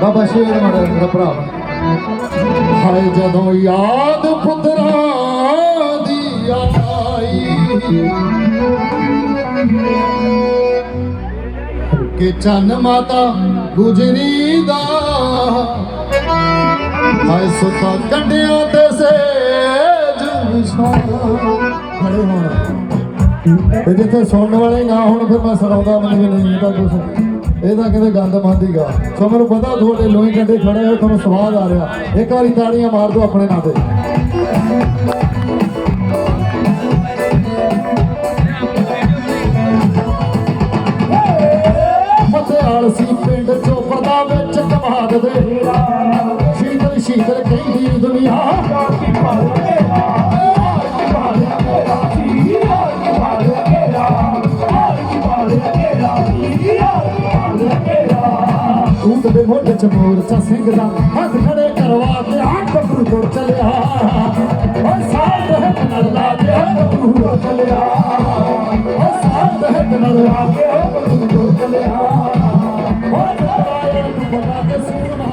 ਬਾਬਾ ਸ਼ੇਰ ਮਾੜਾ ਮੇਰਾ ਭਰਾ। ਹਾਏ ਜਦੋਂ ਯਾਦ ਪੁੱਤਰਾਂ ਦੀ ਆਈ ਕਿ ਚੰਨ ਮਾਤਾ ਗੁਜਰੀ ਦਾ, ਹਾਏ ਸੁਤਾ ਕੰਡਿਆਂ ਤੇ ਸੇਜ ਵਿਛਾ ਖੜੇ ਹੋਣ ਤੇ ਜਿੱਥੇ ਸੁਣਨ ਵਾਲੇ ਨਾ ਹੁਣ, ਫਿਰ ਮੈਂ ਸੁਣਾਉਂਦਾ ਮੈਨੂੰ ਵੀ ਨਹੀਂ ਇਹਦਾ ਕੁਝ ਇਹਦਾ ਕਿਤੇ ਗੰਦ ਮੰਦੀਗਾ ਸੋ ਮੈਨੂੰ ਪਤਾ ਤੁਹਾਡੇ ਲੋਹੀ ਕੰਡੇ ਖੜੇ ਹੋਏ, ਤੁਹਾਨੂੰ ਸਵਾਦ ਆ ਰਿਹਾ। ਇੱਕ ਵਾਰੀ ਤਾੜੀਆਂ ਮਾਰ ਦਿਓ ਆਪਣੇ ਨਾਂ ਤੇ। ਫਤਿਆਲ ਸੀ ਪਿੰਡ ਚੋਂ ਪਰਦਾ ਵਿੱਚ ਕਮਾਦ ਦੇ ਸ਼ੀਤਲ ਸ਼ੀਤਲ ਕਹਿੰਦੀ ਦੁਨੀਆ। ਦੂਤ ਦੇ ਮੋਢੇ ਚ ਮੋਰ ਸਿੰਘ ਦਾ ਹੱਥ ਖੜੇ ਕਰਵਾ ਕੇ ਹੱਥ ਗੁਰੂ ਕੋਲ ਚਲਿਆ। ਓ ਸਾਧ ਰਹਿਤ ਨੱਲਾ ਦੇ ਗੁਰੂ ਕੋਲ ਚਲਿਆ। ਓ ਸਾਧ ਰਹਿਤ ਨੱਲਾ ਦੇ ਗੁਰੂ ਕੋਲ ਚਲਿਆ। ਓ ਜਾਇਆ ਨੂੰ ਬਣਾ ਕੇ ਸੂਰਮਾ